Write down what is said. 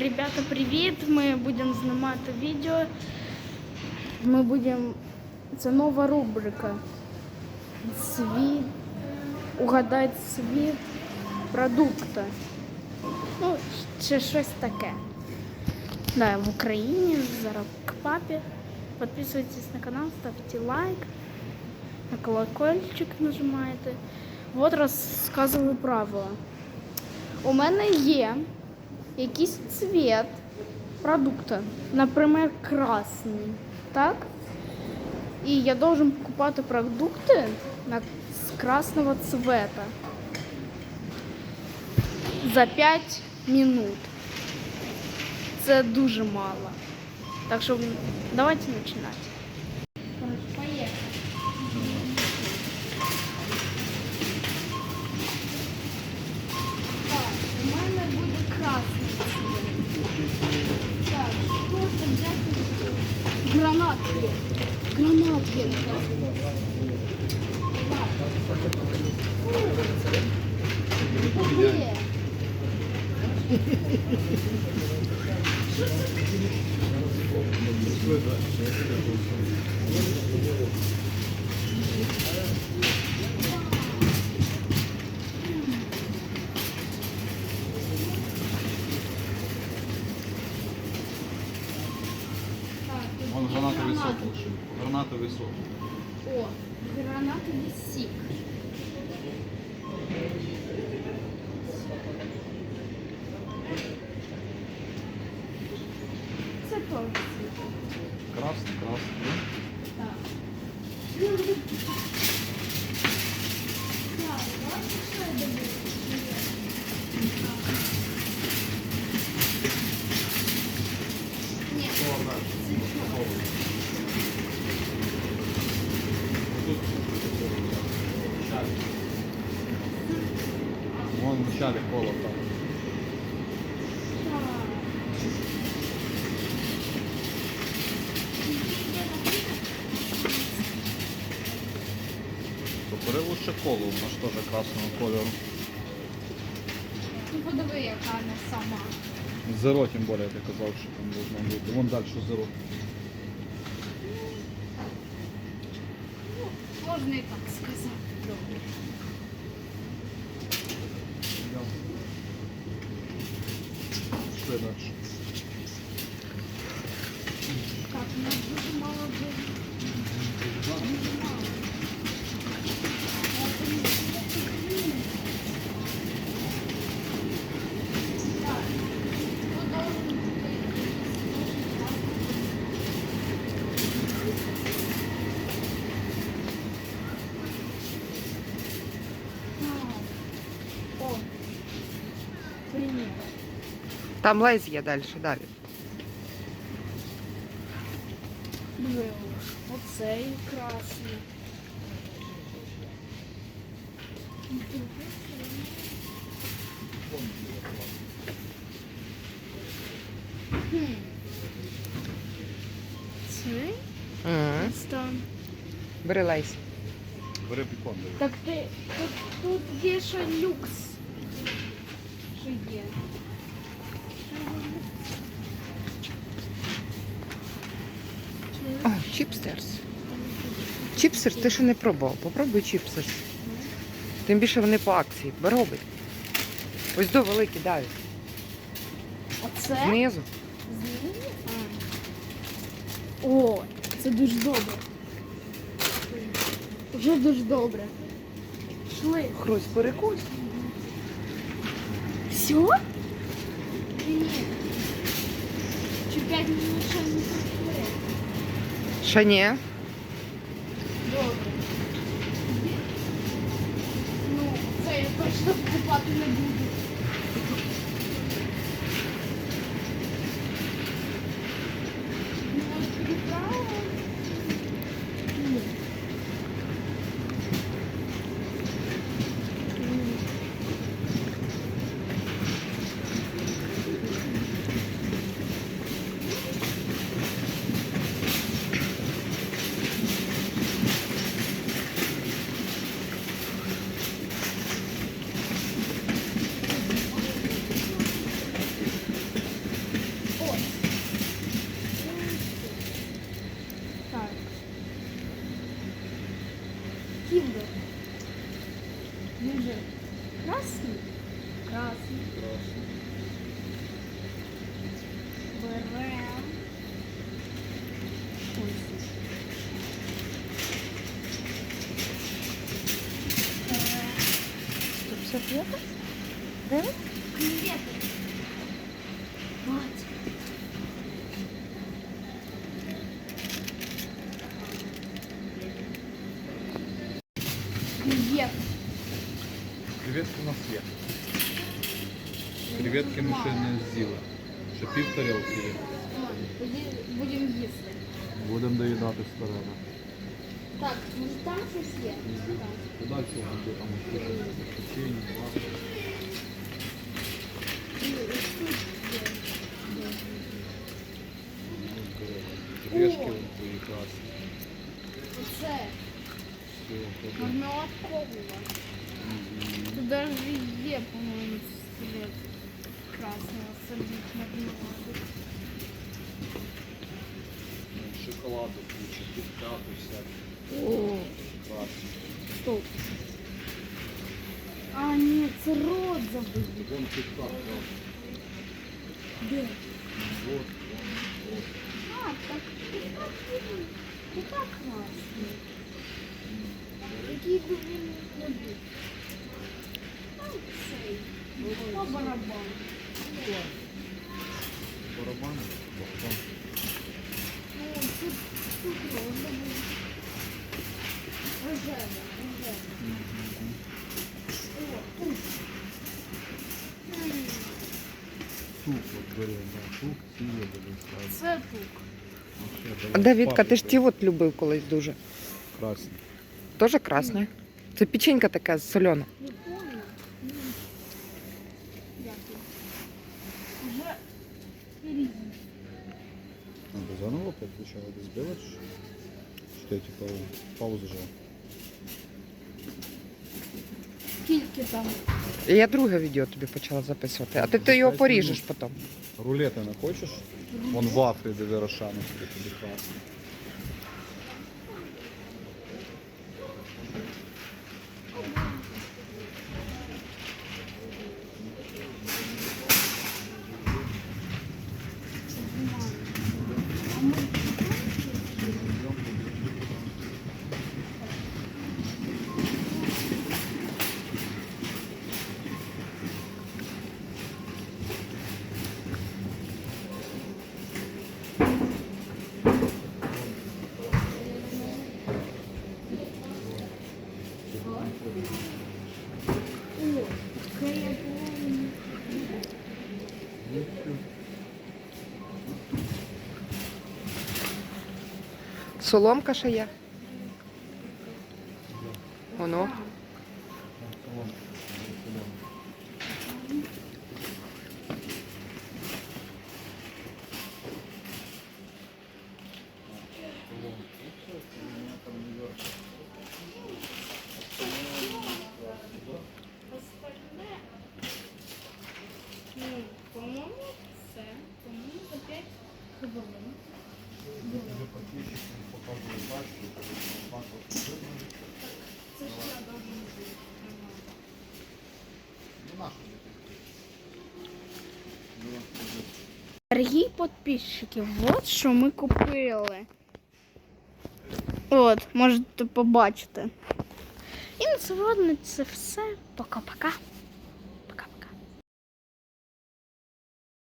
Ребята, привіт! Ми будемо знімати відео. Ми будемо. Це нова рубрика. Світ. Угадать світ продукта. Ну, чи щось таке. Да, в Україні зараз к папі. Підписуйтесь на канал, ставте лайк, на колокольчик нажимаєте. От розказую правила. У мене є якийсь цвет продукта, наприклад, красний, так? І я должен покупати продукти на, з красного цвета за 5 минут. Це дуже мало. Так що давайте починати. Гранат є. Гранатовий сок. О, гранатовий сік. Це теж сік. Красний, красний. Так. Так, давайте ще дивитися. Ні, це чорний. Вон в начале кола там. Бери лучше колу, вона ж теж красного кольору. Ну подиви, яка вона сама. Зеро, тим більше, ти казав, що там должно бути. Вон далі зеро. Ну, можна і так сказати. Добре. Далі? Так, у нас дуже мало О, привет. Там лейс є далі, далі. Диви, Оцей красний. Хм. Цей? Ага. Ось там. Бери лейс. Бери бікон, диви. Так ти тут, тут є ще люкс. Що є? Чіпстерс. Чіпстерс ти ще не пробував. Попробуй чіпстерс. Тим більше вони по акції. Пробуй. Ось до великі далі. Оце? Знизу. Знизу? О, це дуже добре. Вже дуже добре. Шли. Хрусь, перекусь. Все? Ні. Чи п'ять минут ще не Добре. Ну, це я точно не буду. Може, переправа? Беремо. Ось. Тут все п'єте? Де ви? Конфети. Мать. Конфет. Креветки у нас є. Креветки ми ще не з'їли. Ще пів тарілки є. Тоді будемо їсти. Будемо доїдати сторону. Так, може там щось є? Так. Куди цього? Де там ще печення, масло. І ось тут є. Грешки О. вон твої красні. Оце Все, ходи. мармелад ковула. Тут даже є, по-моєму, скелет красного садить мармеладу. Шоколаду куча, кіткати всякі. О, Красні. стоп. А, ні, це розовий. Вон кіткат красний. Де? Вот. А, так і так красний. Який би він не був. А, цей. По барабану. Барабан. Бахтан. Ну, тут, тут розовий. Рожевий, рожевий. О, тут. М, Тук от бери, да. Тук ці є буде Це тук. А Давідка, ти ж ті от любив колись дуже. Красні. Теж красне. Це печенька така солена. Надо заново опять сначала это сделать? Что я типа паузу жал? Скільки там? Я друге відео тобі почала записувати, а ти, ти його поріжеш потім. Рулеты не хочешь? Вон вафли до Верошана тебе тобі класно. Соломка ще є. Воно. Дорогі підписчики, от що ми купили. От, можете побачити. І на сьогодні це все. Пока-пока.